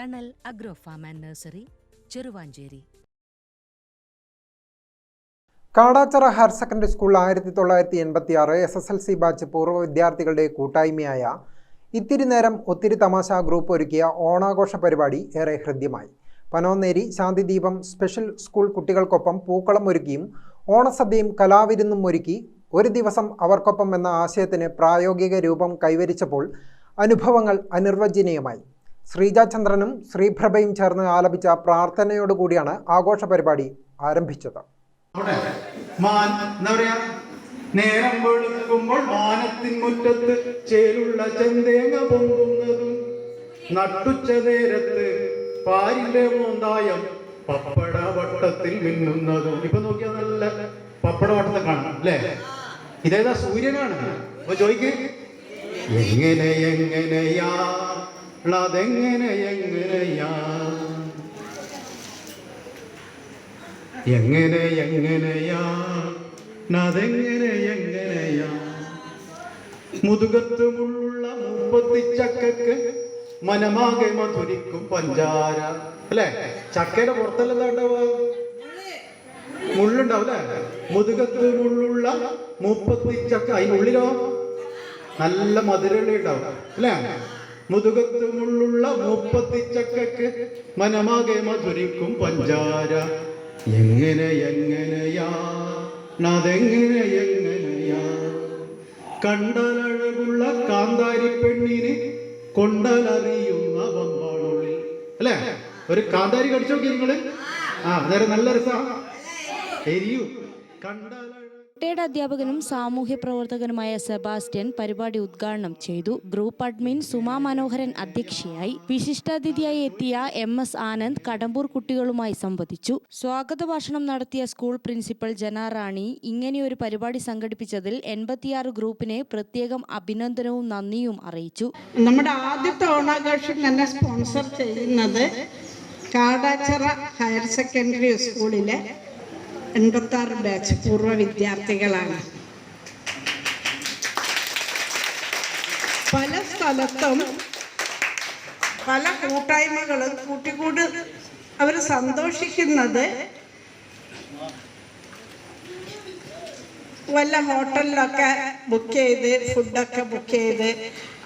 Thanal agro farm and nursery Cheruvanchery. Kadachira higher secondary school ആയിരത്തി തൊള്ളായിരത്തി എൺപത്തി ആറ് S S L C batch പൂർവ വിദ്യാർത്ഥികളുടെ കൂട്ടായ്മയായ ഇത്തിരി നേരം ഒത്തിരി തമാശ ഗ്രൂപ്പ് ഒരുക്കിയ ഓണാഘോഷ പരിപാടി ഏറെ ഹൃദ്യമായി. പനോന്നേരി ശാന്തിദീപം സ്പെഷ്യൽ സ്കൂൾ കുട്ടികൾക്കൊപ്പം പൂക്കളം ഒരുക്കിയും ഓണസദ്യയും കലാവിരുന്നും ഒരുക്കി ഒരു ദിവസം അവർക്കൊപ്പം എന്ന ആശയത്തിന് പ്രായോഗിക രൂപം കൈവരിച്ചപ്പോൾ അനുഭവങ്ങൾ അനിർവചനീയമായി. ശ്രീജാചന്ദ്രനും ശ്രീപ്രഭയും ചേർന്ന് ആലപിച്ച പ്രാർത്ഥനയോടുകൂടിയാണ് ആഘോഷ പരിപാടി ആരംഭിച്ചത്. എന്താ പറയാ? നേരം വെളുക്കുമ്പോൾ മാനത്തിൻ മുറ്റത്ത് ചേലുള്ള ചെന്തേങ്ങ പൊങ്ങുന്നതും. നട്ടുച്ച നേരത്ത് പാരിന്റെ മോന്തായം പപ്പട വട്ടത്തിൽ മിന്നുന്നതും. ഇപ്പൊ നോക്കിയാൽ നല്ല പപ്പട വട്ടത്തെ കാണാം അല്ലേ? ഇതേതാ സൂര്യനാണ്? അപ്പൊ ചോദിക്ക് എങ്ങനെ എങ്ങനെയാ എങ്ങനെ എങ്ങനെയാ? അതെങ്ങനെ എങ്ങനെയാ? മുതുകത്ത് മുള്ളുള്ള മുപ്പത്തിച്ചക്കക്ക് മനമാകെ മധുരിക്കും പഞ്ചാര. അല്ലേ? ചക്കയുടെ പുറത്തല്ല ഉണ്ടാവുക? മുള്ളുണ്ടാവും അല്ലേ? മുതുകത്ത് മുള്ളുള്ള മുപ്പത്തിച്ചക്ക അതിനുള്ളിലോ നല്ല മധുരമുള്ള ഉണ്ടാവും. അല്ലേ? മുതുകത്ത് മുള്ളുള്ള മുപ്പത്തിച്ചക്കക്ക് മനമാകെ മധുരിക്കും പഞ്ചാര. എങ്ങനെ എങ്ങനെയാ? എങ്ങനെയാ? കണ്ടലഴകുള്ള കാന്താരി പെണ്ണിന് കൊണ്ടലറിയുന്ന വമ്പാളുള്ളിൽ അല്ലേ? ഒരു കാന്താരി കടിച്ചു നോക്കി നിങ്ങൾ? ആ അന്നേരം നല്ല രസാ. എരിയൂ. കണ്ടലഴ റിട്ടയർഡ് അധ്യാപകനും സാമൂഹ്യ പ്രവർത്തകനുമായ സെബാസ്റ്റ്യൻ പരിപാടി ഉദ്ഘാടനം ചെയ്തു. ഗ്രൂപ്പ് അഡ്മിൻ സുമാ മനോഹരൻ അധ്യക്ഷയായി. വിശിഷ്ടാതിഥിയായി എത്തിയ എം എസ് ആനന്ദ് കടമ്പൂർ കുട്ടികളുമായി സംവദിച്ചു. സ്വാഗത ഭാഷണം നടത്തിയ സ്കൂൾ പ്രിൻസിപ്പൽ ജനാറാണി ഇങ്ങനെയൊരു പരിപാടി സംഘടിപ്പിച്ചതിൽ എൺപത്തിയാറ് ഗ്രൂപ്പിനെ പ്രത്യേകം അഭിനന്ദനവും നന്ദിയും അറിയിച്ചു. നമ്മുടെ ആദ്യത്തെ ഓണാഘോഷം തന്നെ സ്പോൺസർ ചെയ്യുന്നത് കാടാച്ചിറ ഹയർ സെക്കൻഡറി സ്കൂളിലെ എൺപത്തി ആറ് ബാച്ച് പൂർവ വിദ്യാർത്ഥികളാണ്. പല സ്ഥലത്തും പല കൂട്ടായ്മകളും കൂട്ടിക്കൂട് അവർ സന്തോഷിക്കുന്നത് വല്ല ഹോട്ടലിലൊക്കെ ബുക്ക് ചെയ്ത് ഫുഡൊക്കെ ബുക്ക് ചെയ്ത്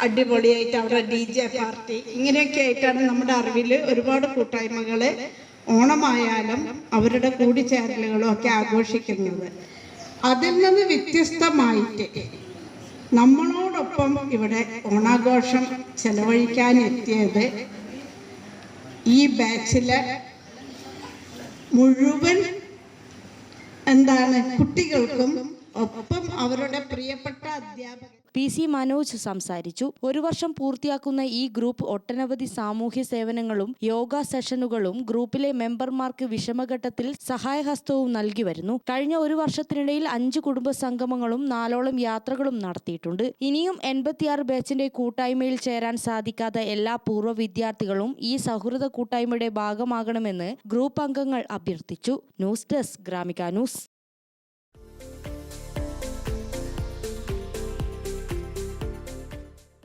അടിപൊളിയായിട്ട് അവിടെ ഡി ജെ പാർട്ടി ഇങ്ങനെയൊക്കെ ആയിട്ടാണ് നമ്മുടെ അറിവിൽ ഒരുപാട് കൂട്ടായ്മകൾ ഓണമായാലും അവരുടെ കൂടിച്ചേരലുകളും ഒക്കെ ആഘോഷിക്കുന്നത്. അതിൽ നിന്ന് വ്യത്യസ്തമായിട്ട് നമ്മളോടൊപ്പം ഇവിടെ ഓണാഘോഷം ചെലവഴിക്കാൻ എത്തിയത് ഈ ബാച്ചിലെ മുഴുവൻ എന്താണ് കുട്ടികൾക്കും ഒപ്പം അവരുടെ പ്രിയപ്പെട്ട അധ്യാപകർ പി സി മനോജ് സംസാരിച്ചു. ഒരു വർഷം പൂർത്തിയാക്കുന്ന ഈ ഗ്രൂപ്പ് ഒട്ടനവധി സാമൂഹ്യ സേവനങ്ങളും യോഗ സെഷനുകളും ഗ്രൂപ്പിലെ മെമ്പർമാർക്ക് വിഷമഘട്ടത്തിൽ സഹായഹസ്തവും നൽകി വരുന്നു. കഴിഞ്ഞ ഒരു വർഷത്തിനിടയിൽ അഞ്ച് കുടുംബ സംഗമങ്ങളും നാലോളം യാത്രകളും നടത്തിയിട്ടുണ്ട്. ഇനിയും എൺപത്തിയാറ് ബാച്ചിന്റെ കൂട്ടായ്മയിൽ ചേരാൻ സാധിക്കാത്ത എല്ലാ പൂർവ വിദ്യാർത്ഥികളും ഈ സൗഹൃദ കൂട്ടായ്മയുടെ ഭാഗമാകണമെന്ന് ഗ്രൂപ്പ് അംഗങ്ങൾ അഭ്യർത്ഥിച്ചു. News desk Gramika news.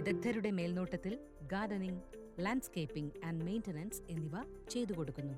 വിദഗ്ധരുടെ മേൽനോട്ടത്തിൽ ഗാർഡനിംഗ് ലാൻഡ്സ്കേപ്പിംഗ് ആൻഡ് മെയിന്റനൻസ് എന്നിവ ചെയ്തു കൊടുക്കുന്നു